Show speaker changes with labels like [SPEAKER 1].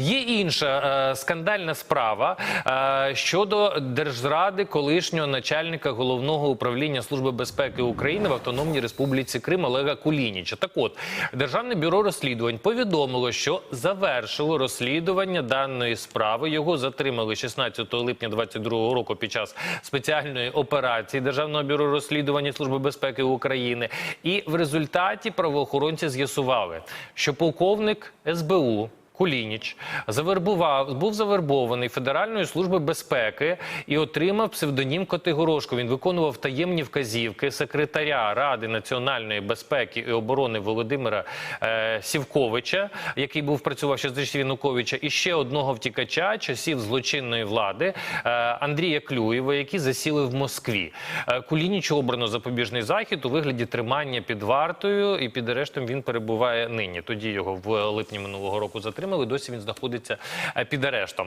[SPEAKER 1] Є інша е, скандальна справа е, щодо держзради колишнього начальника головного управління Служби безпеки України в Автономній Республіці Крим Олега Кулініча. Так от Державне бюро розслідувань повідомило, що завершило розслідування даної справи. Його затримали 16 липня 2022 року під час спеціальної операції Державного бюро розслідування Служби безпеки України. І в результаті правоохоронці з'ясували, що полковник СБУ. Кулініч завербував був завербований Федеральною службою безпеки і отримав псевдонім Котигорошко. Він виконував таємні вказівки секретаря Ради національної безпеки і оборони Володимира е, Сівковича, який був працював ще з Януковича, і ще одного втікача часів злочинної влади е, Андрія Клюєва, які засіли в Москві. Е, Кулінічу обрано запобіжний захід у вигляді тримання під вартою, і під арештом він перебуває нині. Тоді його в липні минулого року затримали. Досі він знаходиться е, під арештом.